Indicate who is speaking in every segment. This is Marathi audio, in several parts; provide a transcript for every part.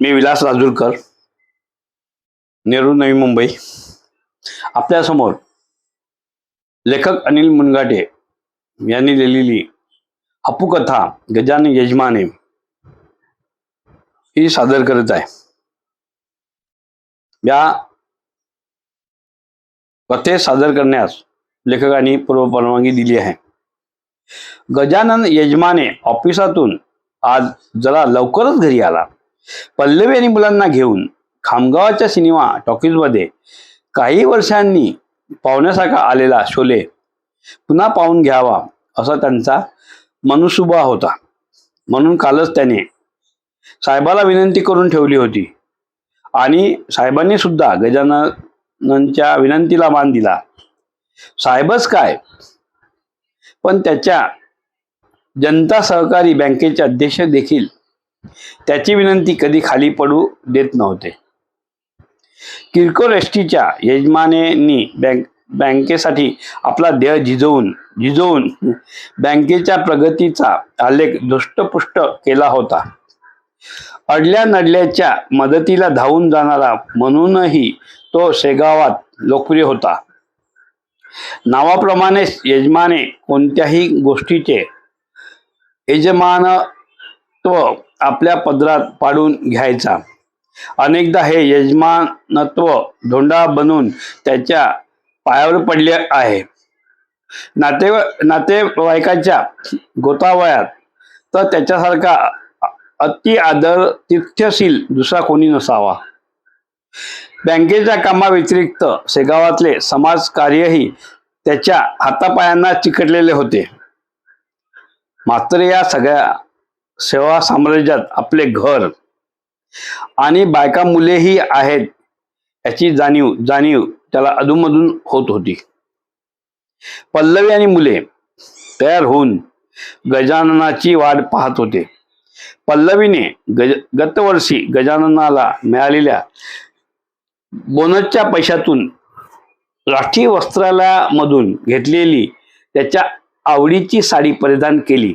Speaker 1: मी विलास राजूरकर नेहरू नवी मुंबई. आपल्यासमोर लेखक अनिल मुनगाटे यांनी लिहिलेली अपुकथा गजान यजमाने ही सादर करत आहे. या कथे सादर करण्यास लेखकांनी पूर्व परवानगी दिली आहे. गजानन यजमाने ऑफिसातून आज जरा लवकरच घरी आला. पल्लवी आणि मुलांना घेऊन खामगावाच्या सिनेमा टॉकीजमध्ये काही वर्षांनी पाहुण्यासारखा आलेला शोले पुन्हा पाहून घ्यावा असा त्यांचा मनुसुबा होता. म्हणून कालच त्याने साहेबाला विनंती करून ठेवली होती. आणि साहेबांनी सुद्धा गजाननच्या विनंतीला मान दिला. साहेबच काय? पण त्याच्या जनता सहकारी बँकेचे अध्यक्ष देखील त्याची विनंती कधी खाली पडू देत नव्हते. किरकोळ एसटीच्या यजमानेनी बँक बँकेसाठी आपला देह झिजवून झिजवून बँकेच्या प्रगतीचा आलेख दुष्टपुष्ट केला होता. अडल्या नडल्याच्या मदतीला धावून जाणारा म्हणूनही तो शेगावात लोकप्रिय होता. नावाप्रमाणेच यजमाने कोणत्याही गोष्टीचे यजमानत्व आपल्या पदरात पाडून घ्यायचा. अनेकदा हे यजमानत्व धोंडा बनून त्याच्या पायावर पडले आहे. नाते नातेवाईकाच्या गोतावयात तर त्याच्यासारखा अति आदर तिथ्यशील दुसरा कोणी नसावा. बँकेच्या कामाव्यतिरिक्त शेगावातले समाजकार्यही त्याच्या हातापायांना चिकटलेले होते. मात्र या सगळ्या सेवा साम्राज्यात आपले घर आणि बायका मुलेही आहेत याची जाणीव जाणीव त्याला अधूनमधून होत होती. पल्लवी आणि मुले तयार होऊन गजाननाची वाट पाहत होते. पल्लवीने गज गतवर्षी गजाननाला मिळालेल्या बोनसच्या पैशातून राष्ट्रीय वस्त्रालयामधून घेतलेली त्याच्या आवडीची साडी परिधान केली.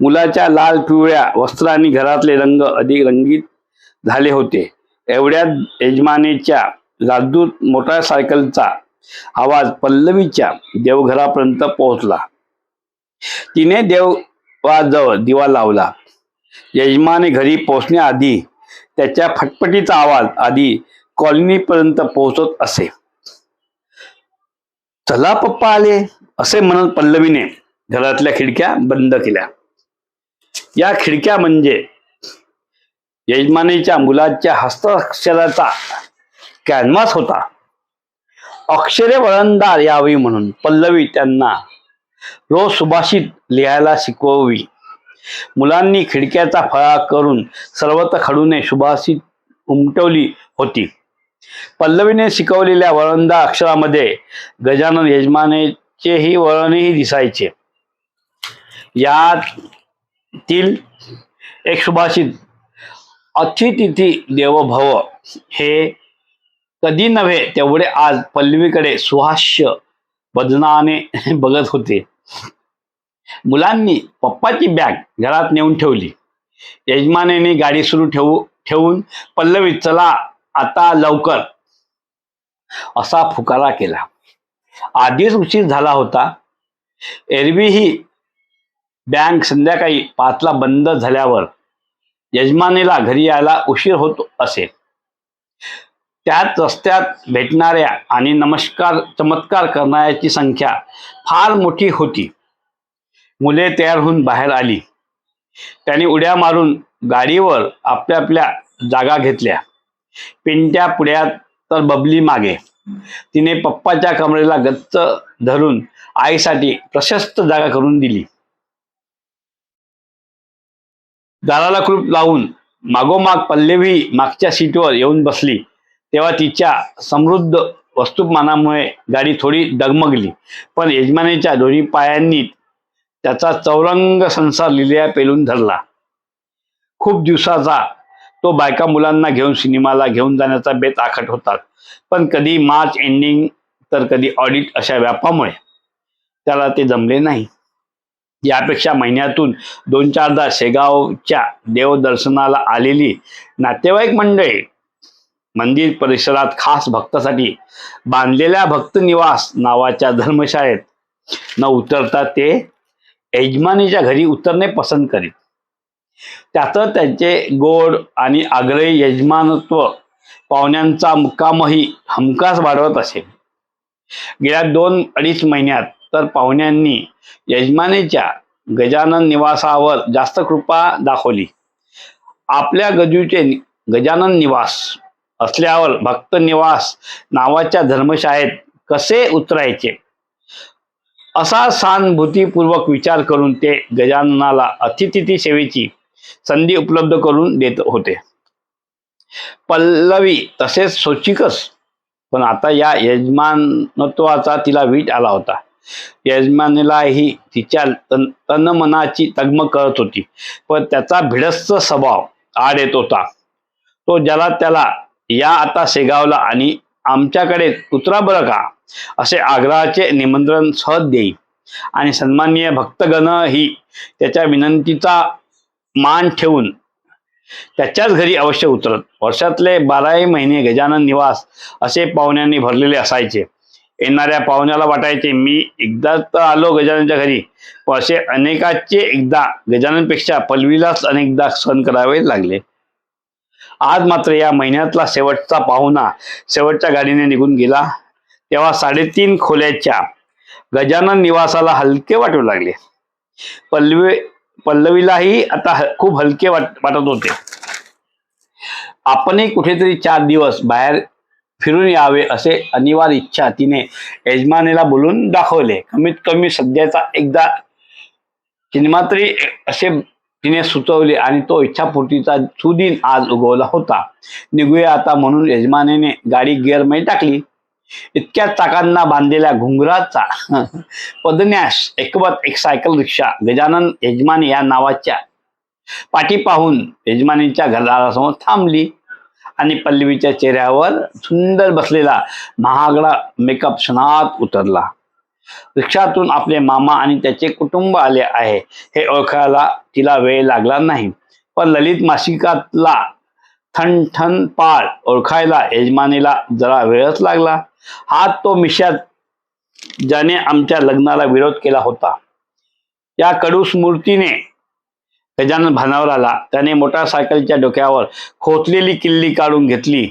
Speaker 1: मुलाच्या लाल पिवळ्या वस्त्रांनी घरातले रंग अधिक रंगीत झाले होते. एवढ्यात यजमानेच्या राजदूत मोटारसायकलचा आवाज पल्लवीच्या देवघरापर्यंत पोहोचला. तिने देवाजवळ दिवा लावला. यजमाने घरी पोहोचण्याआधी त्याच्या फटफटीचा आवाज आधी कॉलनीपर्यंत पोहोचत असे. चला पप्पा आले असे म्हणत पल्लवीने घरातल्या खिडक्या बंद केल्या. या खिडक्या म्हणजे यजमानीच्या मुलाच्या हस्ताक्षराचा कॅनव्हास होता. अक्षरे वळणदार यावी म्हणून पल्लवी त्यांना रोज सुभाषित लिहायला शिकवावी. मुलांनी खिडक्याचा फळा करून सर्वत्र खडूने सुभाषित उमटवली होती. पल्लवीने शिकवलेल्या वळंदा अक्षरामध्ये गजानन यजमानेचेही वळणही दिसायचे. यात तील एक सुभाषित अतिथिती देवभव हे कधी नव्हे तेवढे आज पल्लवीकडे सुहास्य बदनाने बघत होते. मुलांनी पप्पाची बॅग घरात नेऊन ठेवली. यजमानेने गाडी सुरू ठेवू ठेवून पल्लवी चला आता लवकर. असा फुकारा केला. आधीच उशीर झाला होता. एरवीही बँक संध्याकाळी पाचला बंद झाल्यावर यजमानीला घरी यायला उशीर होत असे. त्यात रस्त्यात भेटणाऱ्या आणि नमस्कार चमत्कार करणाऱ्याची संख्या फार मोठी होती. मुले तयार होऊन बाहेर आली. त्यांनी उड्या मारून गाडीवर आपल्या आपल्या जागा घेतल्या. पिंट्या पुढ्यात तर बबली मागे. तिने पप्पाच्या कमरेला गच्च धरून आईसाठी प्रशस्त जागा करून दिली. दाराला कुलूप लावून मागोमाग पल्लवी मागच्या सीटवर येऊन बसली. तेव्हा तिच्या समृद्ध वस्तुमानामुळे गाडी थोडी डगमगली. पण यजमानीच्या दोन्ही पायांनी त्याचा चौरंग संसार लिहिल्या पेलून धरला. खूप दिवसाचा तो बायका मुलांना घेऊन सिनेमाला घेऊन जाण्याचा बेत आखत होता. पण कधी मार्च एंडिंग तर कधी ऑडिट अशा व्यापामुळे त्याला ते जमले नाही. यापेक्षा महिन्यातून दोन चारदा शेगावच्या देवदर्शनाला आलेली नातेवाईक मंडळी मंदिर परिसरात खास भक्तासाठी बांधलेल्या भक्त निवास नावाच्या धर्मशाळेत न उतरता ते यजमानीच्या घरी उतरणे पसंत करीत. त्यात त्यांचे गोड आणि आग्रही यजमानत्व पाहुण्यांचा मुक्कामही हमखास वाढवत असे. गेल्या दोन अडीच महिन्यात तर पाहुण्यांनी यजमानेच्या गजानन निवासावर जास्त कृपा दाखवली. आपल्या गजूचे गजानन निवास असल्यावर भक्त निवास नावाच्या धर्मशाळेत कसे उतरायचे? असा सहानुभूतीपूर्वक विचार करून ते गजाननाला अतिथिती सेवेची संधी उपलब्ध करून देत होते. पल्लवी तसेच सोचिकच पण आता या यजमानत्वाचा तिला वीट आला होता. यजमानीलाही तिच्या तन तनमनाची तगमग करत होती. पण त्याचा भिडस्त स्वभाव आड येत होता. तो ज्याला त्याला या आता शेगावला आणि आमच्याकडे उतरा बरं का? असे आग्रहाचे निमंत्रण सहज देई आणि सन्माननीय भक्तगण ही त्याच्या विनंतीचा मान ठेवून त्याच्याच घरी अवश्य उतरत. वर्षातले बाराही महिने गजानन निवास असे पाहुण्यांनी भरलेले असायचे. येणाऱ्या पाहुण्याला वाटायचे मी एकदा तर आलो गजाननच्या घरी असे अनेकाचे एकदा गजाननपेक्षा पल्वीलाच अनेकदा सहन करावे लागले. आज मात्र या महिन्यातला शेवटचा पाहुणा शेवटच्या गाडीने निघून गेला. तेव्हा साडेतीन खोल्याच्या गजानन निवासाला हलके वाटू लागले. पल्लवी पल्लवीलाही आता खूप हलके वाट वाटत होते. आपणही कुठेतरी चार दिवस बाहेर फिरून यावे असे अनिवार्य इच्छा तिने यजमानीला बोलून दाखवले. कमीत कमी सध्याचा एकदा चिन्मात्री असे तिने सुचवले आणि तो इच्छापूर्तीचा सुदिन आज उगवला होता. निघूया आता म्हणून यजमानीने गाडी गिअरमध्ये टाकली. इतक्या चाकांना बांधलेल्या घुंगराचा पदन्यास एकवत एक सायकल रिक्षा गजानन यजमानी या नावाच्या पाठी पाहून यजमानीच्या घरासमोर थांबली. आणि पल्लवीच्या चेहऱ्यावर सुंदर बसलेला महागडा मेकअप क्षणात उतरला. रिक्षातून आपले मामा आणि त्याचे कुटुंब आले आहे. हे ओळखायला तिला वेळ लागला नाही. पण ललित मासिकातला ठण ठण पाळ ओळखायला यजमानीला जरा वेळच लागला. हा तो मिशात ज्याने आमच्या लग्नाला विरोध केला होता. या कडू मूर्तीने गजानन भानावर आला. त्याने मोटारसायकलच्या डोक्यावर खोचलेली किल्ली काढून घेतली.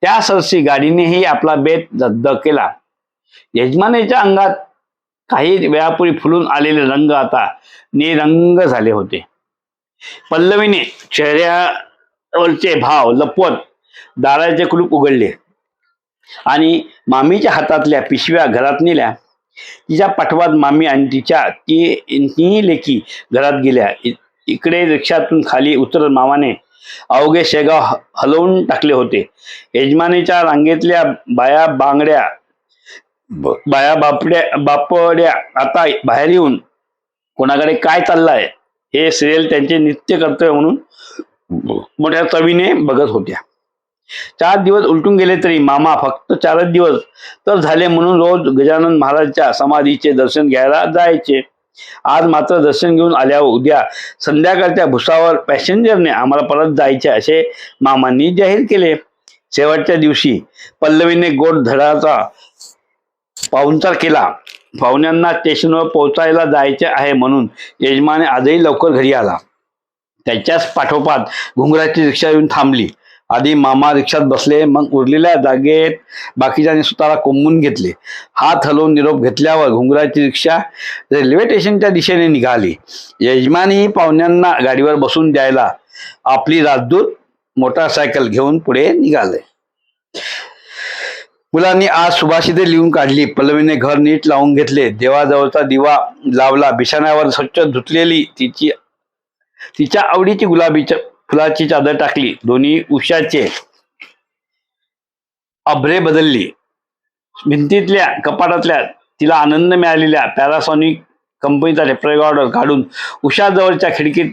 Speaker 1: त्या सरशी गाडीनेही आपला बेत रद्द केला. यजमानेच्या अंगात काही वेळापूर्वी फुलून आलेले रंग आता निरंग झाले होते. पल्लवीने चेहऱ्यावरचे भाव लपवत दाराचे कुलूप उघडले आणि मामीच्या हातातल्या पिशव्या घरात नेल्या. तिच्या पाठवात मामी आणि तिच्या ती लेखी घरात गेल्या. इ- इकडे रिक्षातून खाली उतरत मामाने अवघे शेगाव हलवून टाकले होते. यजमानीच्या रांगेतल्या बाया बांगड्या बाया बापड्या बापड्या आता बाहेर येऊन कोणाकडे काय चाललंय हे सिरियल त्यांचे नित्य कर्तव्य म्हणून मोठ्या चवीने बघत होत्या. चार दिवस उलटून गेले तरी मामा फक्त चारच दिवस तर झाले म्हणून रोज गजानन महाराजच्या समाधीचे दर्शन घ्यायला जायचे. आज मात्र दर्शन घेऊन आल्यावर उद्या संध्याकाळच्या भुसावर पॅसेंजरने आम्हाला परत जायचे असे मामांनी जाहीर केले. शेवटच्या दिवशी पल्लवीने गोड धडाचा पाहुणचार केला. पाहुण्यांना स्टेशनवर पोहोचायला जायचे आहे म्हणून यजमाने आजही लवकर घरी आला. त्याच्याच पाठोपाठ घुंगराची रिक्षा येऊन थांबली. आधी मामा रिक्षात बसले मग उरलेल्या जागेत बाकीच्यांनी स्वतःला कोंबून घेतले. हात हलवून निरोप घेतल्यावर घुंगराची रिक्षा रेल्वे स्टेशनच्या दिशेने निघाली. यजमानी पाहुण्यांना गाडीवर बसून द्यायला आपली राजदूत मोटारसायकल घेऊन पुढे निघाले. मुलांनी आज सुभाषिते लिहून काढली पल्लवीने घर नीट लावून घेतले देवाजवळचा दिवा लावला बिछाण्यावर स्वच्छ धुतलेली तिची तिच्या आवडीची गुलाबी फुलाची चादर टाकली. दोन्ही उशाचे अभ्रे बदलली. भिंतीतल्या कपाटातल्या तिला आनंद मिळालेल्या पॅरासॉनिक कंपनीचा रेकॉर्डर काढून उषाजवळच्या खिडकीत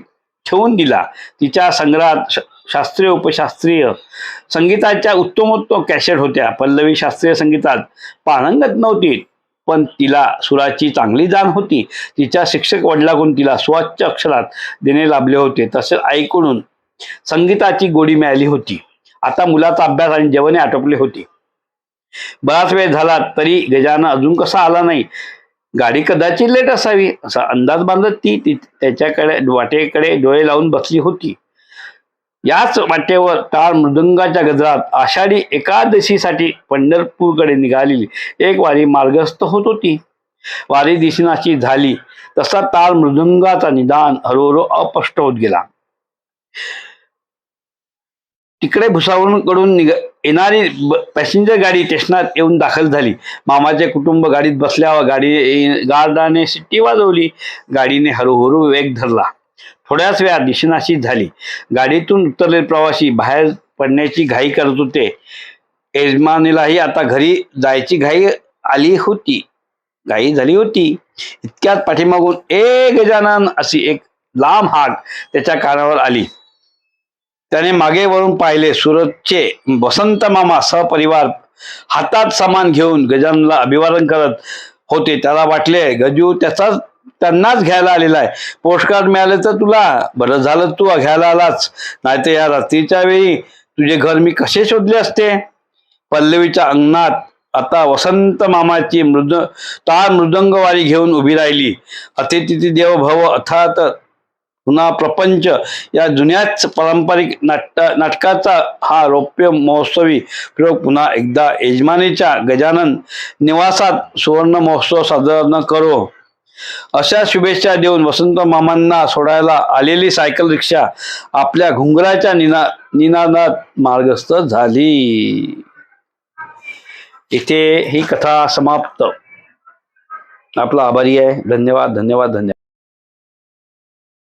Speaker 1: ठेवून दिला. तिच्या संग्रहात श- शास्त्रीय उपशास्त्रीय संगीताच्या उत्तमोत्तम कॅसेट होत्या. पल्लवी शास्त्रीय संगीतात पारंगत नव्हती पण तिला सुराची चांगली जाण होती. तिच्या शिक्षक वडिलाकडून तिला स्वच्छ अक्षरात देणे लाभले होते. तसेच ऐकून संगीताची गोडी मिळाली होती. आता मुलाचा अभ्यास आणि जेवणे आटोपले होते. बराच वेळ झाला तरी गजानन अजून कसा आला नाही? गाडी कदाचित लेट असावी असा अंदाज बांधत ती त्याच्याकडे वाटेकडे डोळे लावून बसली होती. याच वाटेवर टाळ मृदंगाच्या गजरात आषाढी एकादशीसाठी पंढरपूरकडे निघालेली एक वारी मार्गस्थ होत होती. वारी दिसनाची झाली तसा ताळ मृदंगाचा निदान हळूहळू अपष्ट होत गेला. तिकडे भुसावळकडून निघ येणारी ब- पॅसेंजर गाडी स्टेशनात येऊन दाखल झाली. मामाचे कुटुंब गाडीत बसल्यावर गाडी गार्डाने सिट्टी वाजवली. गाडीने हळूहळू वेग धरला. थोड्याच वेळात दिशनाशी झाली. गाडीतून उतरलेले प्रवासी बाहेर पडण्याची घाई करत होते. यजमानीलाही आता घरी जायची घाई आली होती. घाई झाली होती. इतक्यात पाठीमागून ए गजानन अशी एक लांब हाक त्याच्या कानावर आली. त्याने मागे वळून पाहिले सुरतचे वसंत मामा सहपरिवार हातात सामान घेऊन गजानला अभिवादन करत होते. त्याला वाटले गजू त्याचाच त्यांनाच घ्यायला आलेला आहे. पोस्टकार्ड मिळाले तर तुला. बरं झालं तू घ्यायला आलाच नाहीतर या रात्रीच्या वेळी तुझे घर मी कसे शोधले असते? पल्लवीच्या अंगणात आता वसंत मामाची मृद तार मृदंगवारी घेऊन उभी राहिली. अतिथी देवभव अर्थात पुन्हा प्रपंच या जुन्याच पारंपरिक नाट नाटकाचा हा रौप्य महोत्सवी प्रयोग पुन्हा एकदा यजमानीच्या गजानन निवासात सुवर्ण महोत्सव साजरा न करो. अशा शुभेच्छा देऊन वसंत मामांना सोडायला आलेली सायकल रिक्षा आपल्या घुंगराच्या निना निनादात मार्गस्थ झाली. इथे ही कथा समाप्त. आपला आभारी आहे. धन्यवाद धन्यवाद धन्यवाद.